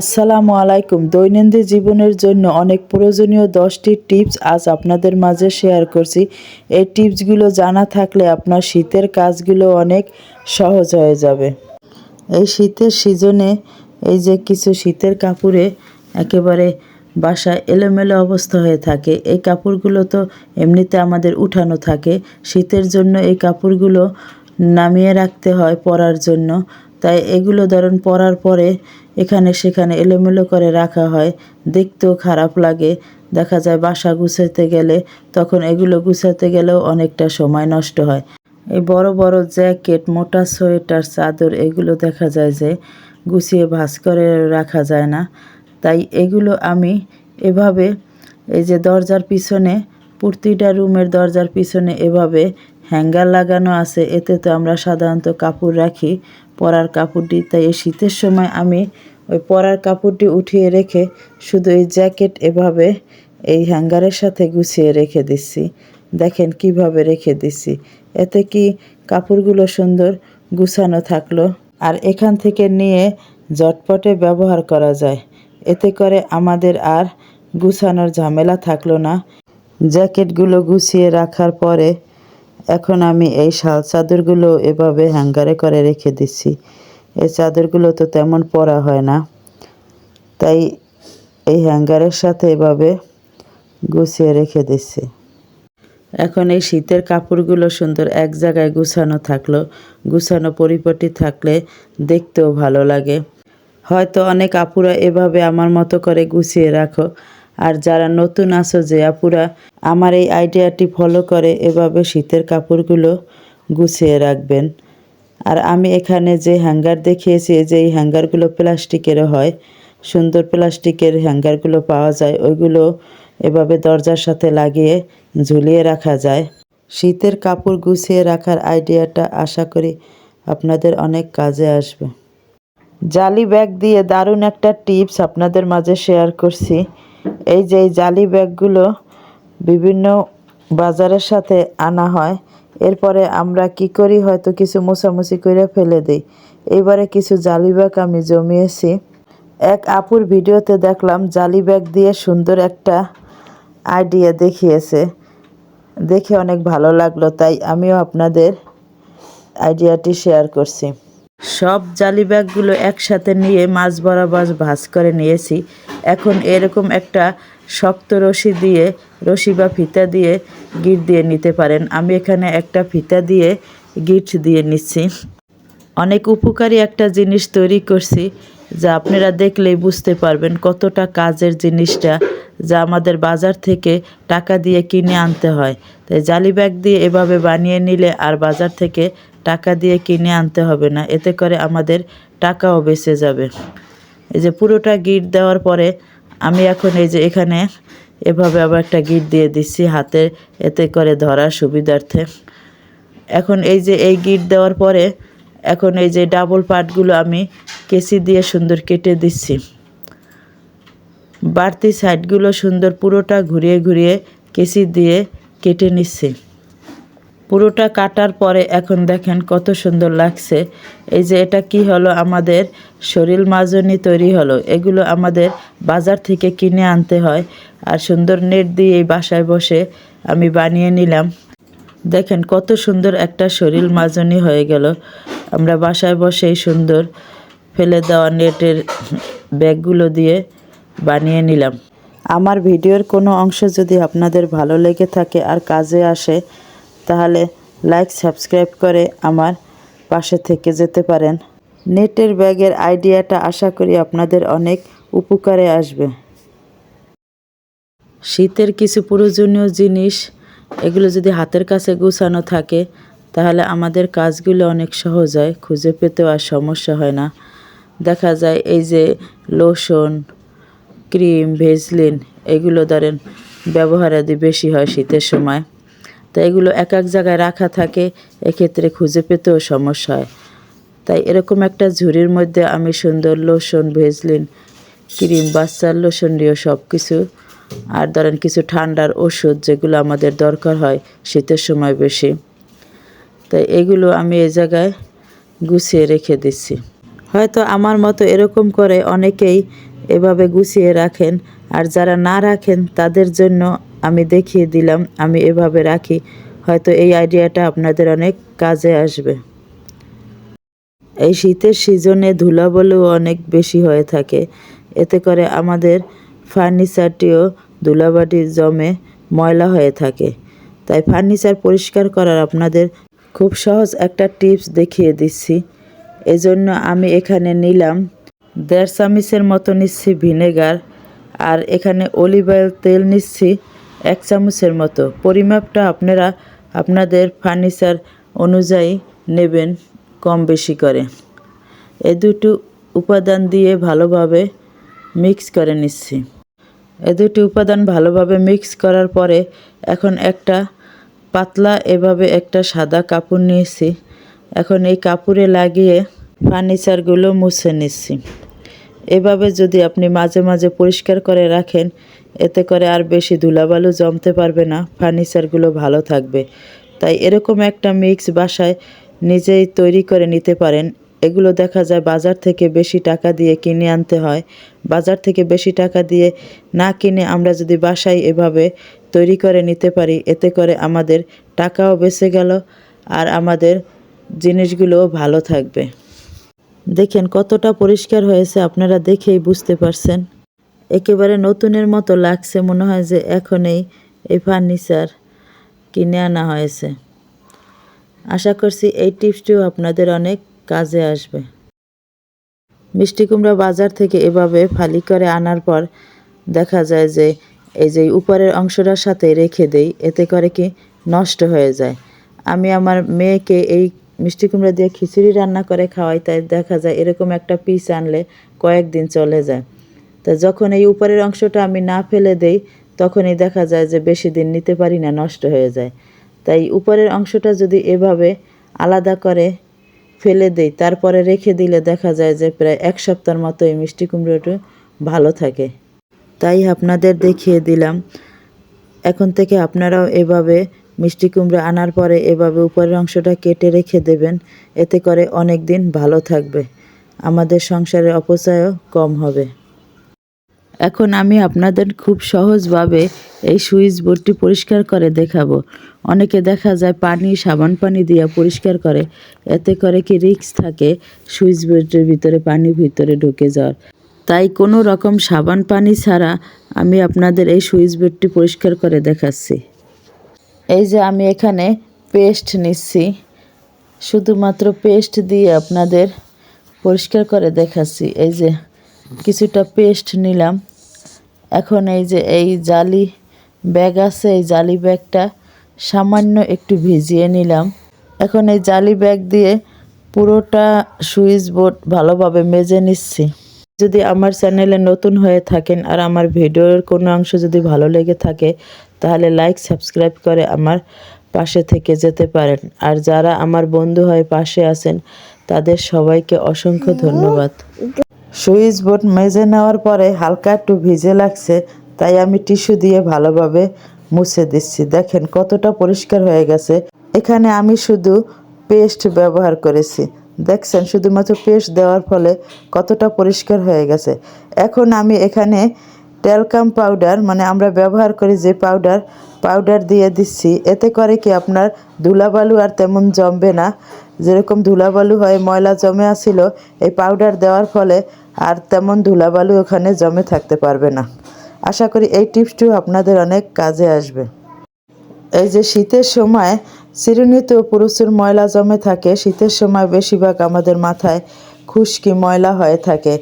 আসসালামু আলাইকুম। দৈনন্দিন জীবনের জন্য অনেক প্রয়োজনীয় দশটি টিপস আজ আপনাদের মাঝে শেয়ার করছি। এই টিপসগুলো জানা থাকলে আপনার শীতের কাজগুলো অনেক সহজ হয়ে যাবে। এই শীতের সিজনে এই যে কিছু শীতের কাপড়ে একেবারে বাসায় এলোমেলো অবস্থা হয়ে থাকে, এই কাপড়গুলো তো এমনিতে আমাদের উঠানো থাকে। শীতের জন্য এই কাপড়গুলো নামিয়ে রাখতে হয় পরার জন্য। তাই এগুলো ধরুন পরার পরে এখানে সেখানে এলোমেলো করে রাখা হয়। দেখতেও খারাপ লাগে। দেখা যায় বাসা গুছাতে গেলে তখন এগুলো গুছাতে গেলেও অনেকটা সময় নষ্ট হয়। এই বড় বড় জ্যাকেট, মোটা সোয়েটার, চাদর এগুলো দেখা যায় যে গুছিয়ে ভাঁজ করে রাখা যায় না। তাই এগুলো আমি এভাবে এই যে দরজার পিছনে, প্রতিটা রুমের দরজার পিছনে এভাবে হ্যাঙ্গার লাগানো আছে। এতে তো আমরা সাধারণত কাপড় রাখি, পরার কাপড়টি তাই এই শীতের সময় আমি ওই পরার কাপড়টি উঠিয়ে রেখে শুধু এই জ্যাকেট এভাবে এই হ্যাঙ্গারের সাথে গুছিয়ে রেখে দিচ্ছি। দেখেন কীভাবে রেখে দিচ্ছি। এতে কি কাপড়গুলো সুন্দর গুছানো থাকল? আর এখান থেকে নিয়ে জটপটে ব্যবহার করা যায়। এতে করে আমাদের আর গুছানোর ঝামেলা থাকল না। জ্যাকেটগুলো গুছিয়ে রাখার পরে এখন আমি এই শাল চাদরগুলো এভাবে হ্যাঙ্গারে করে রেখে দিচ্ছি। এই চাদরগুলো তো তেমন পরা হয় না। তাই এই হ্যাঙ্গারের সাথে এভাবে গুছিয়ে রেখে দিচ্ছি। এখন এই শীতের কাপড়গুলো সুন্দর এক জায়গায় গুছানো থাকল। গুছানো পরিপাটি থাকলে দেখতেও ভালো লাগে। হয়তো অনেক আপুরা এভাবে আমার মতো করে গুছিয়ে রাখো। আর যারা নতুন আছো যে আপুরা, আমার এই আইডিয়াটি ফলো করে এভাবে শীতের কাপড়গুলো গুছিয়ে রাখবেন। আর আমি এখানে যে হ্যাঙ্গার দেখিয়েছি, যে এই হ্যাঙ্গারগুলো প্লাস্টিকেরও হয়, সুন্দর প্লাস্টিকের হ্যাঙ্গারগুলো পাওয়া যায়, ওইগুলো এভাবে দরজার সাথে লাগিয়ে ঝুলিয়ে রাখা যায়। শীতের কাপড় গুছিয়ে রাখার আইডিয়াটা আশা করি আপনাদের অনেক কাজে আসবে। জালি ব্যাগ দিয়ে দারুণ একটা টিপস আপনাদের মাঝে শেয়ার করছি। এই যে জালি ব্যাগগুলো বিভিন্ন বাজারের সাথে আনা হয় এরপরে আমরা কি করি? হয়তো কিছু মোছামুছি করে ফেলে দিই। এবারে কিছু জালি ব্যাগ আমি জমিয়েছি। এক আপুর ভিডিওতে দেখলাম জালি ব্যাগ দিয়ে সুন্দর একটা আইডিয়া দেখিয়েছে। দেখে অনেক ভালো লাগল, তাই আমিও আপনাদের আইডিয়াটি শেয়ার করছি। সব জালি ব্যাগগুলো একসাথে নিয়ে মাছ বরাবর ভাঁজ করে নিয়েছি। এখন এরকম একটা শক্ত রশি দিয়ে, রশি বা ফিতা দিয়ে গিট দিয়ে নিতে পারেন। আমি এখানে একটা ফিতা দিয়ে গিট দিয়ে নিচ্ছি। অনেক উপকারী একটা জিনিস তৈরি করছি, যা আপনারা দেখলেই বুঝতে পারবেন কতটা কাজের জিনিসটা, যা আমাদের বাজার থেকে টাকা দিয়ে কিনে আনতে হয়। তাই জালি ব্যাগ দিয়ে এভাবে বানিয়ে নিলে আর বাজার থেকে টাকা দিয়ে কিনে আনতে হবে না, এতে করে আমাদের টাকাও বেঁচে যাবে। এই যে পুরোটা গিট দেওয়ার পরে আমি এখন এই যে এখানে এভাবে আবার একটা গিট দিয়ে দিচ্ছি হাতে, এতে করে ধরার সুবিধার্থে। এখন এই যে এই গিট দেওয়ার পরে এখন এই যে ডাবল পার্টগুলো আমি কেসি দিয়ে সুন্দর কেটে দিচ্ছি। বাড়তি সাইডগুলো সুন্দর পুরোটা ঘুরিয়ে ঘুরিয়ে কেসি দিয়ে কেটে নিচ্ছি। পুরোটা কাটার পরে এখন দেখেন কত সুন্দর লাগছে। এই যে এটা কি হলো? আমাদের শরীর মাজনি তৈরি হলো। এগুলো আমাদের বাজার থেকে কিনে আনতে হয়। আর সুন্দর নেট দিয়ে এই বাসায় বসে আমি বানিয়ে নিলাম। দেখেন কত সুন্দর একটা শরীর মাজনি হয়ে গেল। আমরা বাসায় বসেই সুন্দর ফেলে দেওয়া নেটের ব্যাগগুলো দিয়ে বানিয়ে নিলাম। আমার ভিডিওর কোনো অংশ যদি আপনাদের ভালো লেগে থাকে আর কাজে আসে তাহলে লাইক সাবস্ক্রাইব করে আমার পাশে থেকে যেতে পারেন। নেটের ব্যাগের আইডিয়াটা আশা করি আপনাদের অনেক উপকারে আসবে। শীতের কিছু প্রয়োজনীয় জিনিস, এগুলো যদি হাতের কাছে গুছানো থাকে, তাহলে আমাদের কাজগুলো অনেক সহজ হয়, খুঁজে পেতেও আর সমস্যা হয় না। দেখা যায় এই যে লোশন ক্রিম ভেজলিন এগুলো ধরেন ব্যবহারাদি বেশি হয় শীতের সময়। তো এগুলো এক এক জায়গায় রাখা থাকে, এক্ষেত্রে খুঁজে পেতেও সমস্যা হয়। তাই এরকম একটা ঝুড়ির মধ্যে আমি সুন্দর লোশন ভেজলিন ক্রিম বাচ্চার লোশন দিয়ে সব কিছু আর ধরেন কিছু ঠান্ডার ওষুধ যেগুলো আমাদের দরকার হয় শীতের সময় বেশি। তাই এগুলো আমি এ জায়গায় গুছিয়ে রেখে দিচ্ছি। হয়তো আমার মতো এরকম করে অনেকেই এভাবে গুছিয়ে রাখেন। আর যারা না রাখেন, তাদের জন্য আমি দেখিয়ে দিলাম, আমি এভাবে রাখি, হয়তো এই আইডিয়াটা আপনাদের অনেক কাজে আসবে। এই শীতের সিজনে ধুলাবলিও অনেক বেশি হয়ে থাকে। এতে করে আমাদের ফার্নিচারটিও ধুলাবাটি জমে ময়লা হয়ে থাকে। তাই ফার্নিচার পরিষ্কার করার আপনাদের খুব সহজ একটা টিপস দেখিয়ে দিচ্ছি। এজন্য আমি এখানে নিলাম দেড় চামিচের মতো নিচ্ছি ভিনেগার, আর এখানে অলিভ অয়েল তেল নিচ্ছি। এক চামচের মতো। পরিমাপটা আপনারা আপনাদের ফার্নিচার অনুযায়ী নেবেন কম বেশি করে। এ দুটো উপাদান দিয়ে ভালোভাবে মিক্স করে নিচ্ছি। এ দুটি উপাদান ভালোভাবে মিক্স করার পরে এখন একটা পাতলা এভাবে একটা সাদা কাপড় নিয়েছি। এখন এই কাপড়ে লাগিয়ে ফার্নিচারগুলো মুছে নিচ্ছি। এভাবে যদি আপনি মাঝে মাঝে পরিষ্কার করে রাখেন এতে করে আর বেশি ধুলাবালু জমতে পারবে না, ফার্নিচারগুলো ভালো থাকবে। তাই এরকম একটা মিক্স বাসায় নিজেই তৈরি করে নিতে পারেন। এগুলো দেখা যায় বাজার থেকে বেশি টাকা দিয়ে কিনে আনতে হয়। বাজার থেকে বেশি টাকা দিয়ে না কিনে আমরা যদি বাসায় এভাবে তৈরি করে নিতে পারি, এতে করে আমাদের টাকাও বেঁচে গেল আর আমাদের জিনিসগুলোও ভালো থাকবে। দেখেন কতটা পরিষ্কার হয়েছে, আপনারা দেখেই বুঝতে পারছেন। একেবারে নতুনের মতো লাগছে মনে হয় যে এখনই এই ফার্নিচার কিনে আনা হয়েছে। আশা করছি এই টিপসটিও আপনাদের অনেক কাজে আসবে। মিষ্টি কুমড়া বাজার থেকে এভাবে ফালি করে আনার পর দেখা যায় যে এই যে উপরের অংশটার সাথে রেখে দেই, এতে করে কি নষ্ট হয়ে যায়। আমি আমার মেয়েকে এই মিষ্টি কুমড়া দিয়ে খিচুড়ি রান্না করে খাওয়াই, তাই দেখা যায় এরকম একটা পিস আনলে কয়েকদিন চলে যায়। তা যখন এই উপরের অংশটা আমি না ফেলে দেই, তখনই দেখা যায় যে বেশি দিন নিতে পারি না, নষ্ট হয়ে যায়। তাই উপরের অংশটা যদি এভাবে আলাদা করে ফেলে দেই, তারপরে রেখে দিলে দেখা যায় যে প্রায় এক সপ্তাহের মতো এই মিষ্টি কুমড়োটা ভালো থাকে। তাই আপনাদের দেখিয়ে দিলাম। এখন থেকে আপনারাও এভাবে মিষ্টি কুমড়ো আনার পরে এভাবে উপরের অংশটা কেটে রেখে দেবেন। এতে করে অনেক দিন ভালো থাকবে। আমাদের সংসারের অপচয়ও কম হবে। এখন আমি আপনাদের খুব সহজভাবে এই সুইচ বোর্ডটি পরিষ্কার করে দেখাবো। অনেকে দেখা যায় পানি, সাবান পানি দিয়ে পরিষ্কার করে। এতে করে কি রিক্স থাকে সুইচ বোর্ডের ভিতরে পানি ভিতরে ঢুকে যাওয়ার? তাই কোনো রকম সাবান পানি ছাড়া আমি আপনাদের এই সুইচ বোর্ডটি পরিষ্কার করে দেখাচ্ছি। এই যে আমি এখানে পেস্ট নিচ্ছি। শুধুমাত্র পেস্ট দিয়ে আপনাদের পরিষ্কার করে দেখাচ্ছি। এই যে কিছুটা পেস্ট নিলাম। এখন এই যে এই জালি ব্যাগ আছে, এই জালি ব্যাগটা সামান্য একটু ভিজিয়ে নিলাম। এখন এই জালি ব্যাগ দিয়ে পুরোটা সুইচ বোর্ড ভালোভাবে মেজে নিচ্ছি। যদি আমার চ্যানেলে নতুন হয়ে থাকেন আর আমার ভিডিওর কোনো অংশ যদি ভালো লেগে থাকে, তাহলে লাইক, সাবস্ক্রাইব করে আমার পাশে থেকে যেতে পারেন। আর যারা আমার বন্ধু হয়ে পাশে আছেন, তাদের সবাইকে অসংখ্য ধন্যবাদ। সুইচ বোর্ড মেজে নেওয়ার পরে হালকা একটু ভিজে লাগছে, তাই আমি টিস্যু দিয়ে ভালোভাবে মুছে দিচ্ছি। দেখেন কতটা পরিষ্কার হয়ে গেছে। এখানে আমি শুধু পেস্ট ব্যবহার করেছি। দেখছেন শুধুমাত্র পেস্ট দেওয়ার ফলে কতটা পরিষ্কার হয়ে গেছে। এখন আমি এখানে টেলকাম পাউডার মানে আমরা ব্যবহার করি যে পাউডার পাউডার দিয়ে দিচ্ছি। এতে করে কি আপনার ধুলাবালু আর তেমন জমবে না। যেরকম ধুলাবালু হয়, ময়লা জমে আসছিল এই পাউডার দেওয়ার ফলে আর তেমন ধুলাবালু ওখানে জমে থাকতে পারবে না। আশা করি এই টিপসটিও আপনাদের অনেক কাজে আসবে। এই যে শীতের সময় চিরুনিতেও প্রচুর ময়লা জমে থাকে, শীতের সময় বেশিরভাগ আমাদের মাথায় খুশকি ময়লা হয়ে থাকে।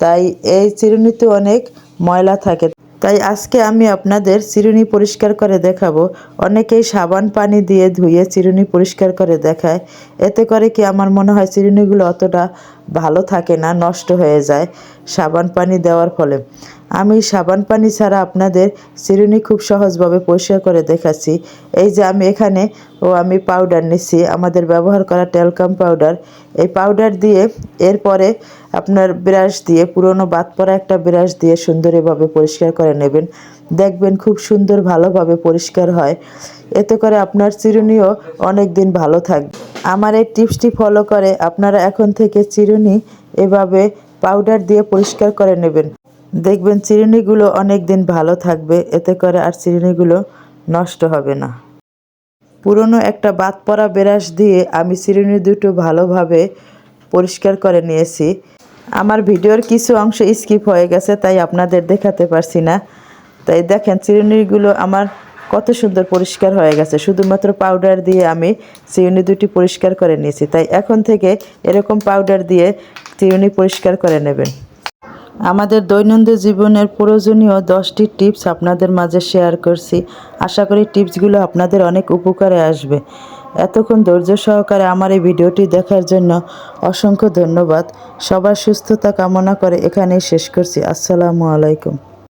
তাই এই চিরুনিতে অনেক ময়লা থাকে তাই আজকে আমি আপনাদের চিরুনি পরিষ্কার করে দেখাবো। অনেকেই সাবান পানি দিয়ে ধুয়ে চিরুনি পরিষ্কার করে দেখায়। এতে করে কি আমার মনে হয় চিরুনিগুলো অতটা ভালো থাকে না, নষ্ট হয়ে যায় সাবান পানি দেওয়ার ফলে। আমি সাবান পানি ছাড়া আপনাদের চিরুনি খুব সহজভাবে পরিষ্কার করে দেখাচ্ছি। এই যে আমি এখানে, ও আমি পাউডার নিচ্ছি। আমাদের ব্যবহার করা টেলকাম পাউডার এই পাউডার দিয়ে এরপরে আপনার ব্রাশ দিয়ে, পুরনো বাদ পরা একটা ব্রাশ দিয়ে সুন্দর এভাবে পরিষ্কার করে নেবেন। দেখবেন খুব সুন্দর ভালোভাবে পরিষ্কার হয়। এতে করে আপনার চিরুনিও অনেক দিন ভালো থাকবে। আমার এই টিপসটি ফলো করে আপনারা এখন থেকে চিরুনি এভাবে পাউডার দিয়ে পরিষ্কার করে নেবেন। দেখবেন চিরুনিগুলো অনেক দিন ভালো থাকবে, এতে করে আর চিরুনিগুলো নষ্ট হবে না। পুরনো একটা বাত পরা ব্রাশ দিয়ে আমি চিরুনি দুটো ভালোভাবে পরিষ্কার করে নিয়েছি। আমার ভিডিওর কিছু অংশ স্কিপ হয়ে গেছে, তাই আপনাদের দেখাতে পারছি না। তাই দেখেন, চিরুনিগুলো আমার কত সুন্দর পরিষ্কার হয়ে গেছে। শুধুমাত্র পাউডার দিয়ে আমি চিরুনি দুটি পরিষ্কার করে নিয়েছি। তাই এখন থেকে এরকম পাউডার দিয়ে চিরুনি পরিষ্কার করে নেবেন। আমাদের দৈনন্দিন জীবনের প্রয়োজনীয় দশটি টিপস আপনাদের মাঝে শেয়ার করছি। আশা করি টিপসগুলো আপনাদের অনেক উপকারে আসবে। এতক্ষণ ধৈর্য সহকারে আমার এই ভিডিওটি দেখার জন্য অসংখ্য ধন্যবাদ। সবার সুস্থতা কামনা করে এখানেই শেষ করছি। আসসালামু আলাইকুম।